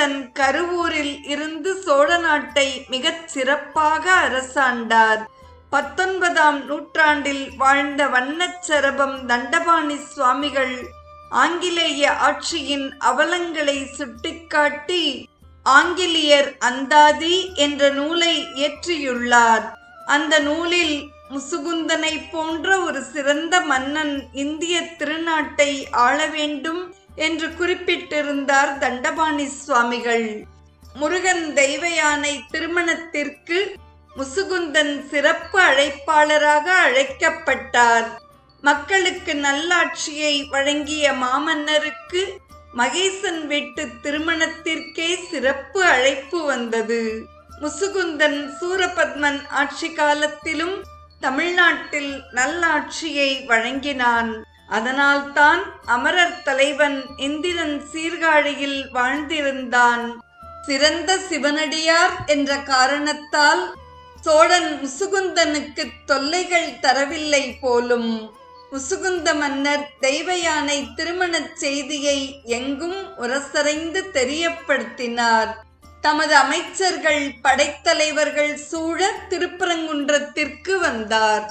தன் கருவூரில் இருந்து சோழ நாட்டை மிகச் சிறப்பாக அரசாண்டார். பத்தொன்பதாம் நூற்றாண்டில் வாழ்ந்த வண்ணச்சரபம் தண்டபாணி சுவாமிகள் ஆங்கிலேய ஆட்சியின் அவலங்களை சுட்டிக்காட்டி ஆங்கிலேயர் அந்தாதி என்ற நூலை இயற்றியுள்ளார். அந்த நூலில் முசுகுந்தனை போன்ற ஒரு சிறந்த மன்னன் இந்திய திருநாட்டை ஆள வேண்டும் என்று குறிப்பிட்டிருந்தார் தண்டபாணி சுவாமிகள். முருகன் தெய்வயானை திருமணத்திற்கு முசுகுந்தன் சிறப்பு அழைப்பாளராக அழைக்கப்பட்டார். மக்களுக்கு நல்லாட்சியை வழங்கிய மாமன்னருக்கு மகேசன் வீட்டு திருமணத்திற்கே சிறப்பு அழைப்பு வந்தது. முசுகுந்தன் சூரபத்மன் ஆட்சி காலத்திலும் தமிழ்நாட்டில் நல்லாட்சியை வழங்கினான். அதனால்தான் அமரர் தலைவன் இந்திரன் சீர்காழியில் வாழ்ந்திருந்தான். சிறந்த சிவனடியார் என்ற காரணத்தால் சோழன் முசுகுந்தனுக்கு தொல்லைகள் தரவில்லை போலும். முசுகுந்த மன்னர் தெய்வயானை திருமணச் செய்தியை எங்கும் உரசறைந்து தெரியப்படுத்தினார். தமது அமைச்சர்கள் படைத்தலைவர்கள் சூழ திருப்பரங்குன்றத்திற்கு வந்தார்.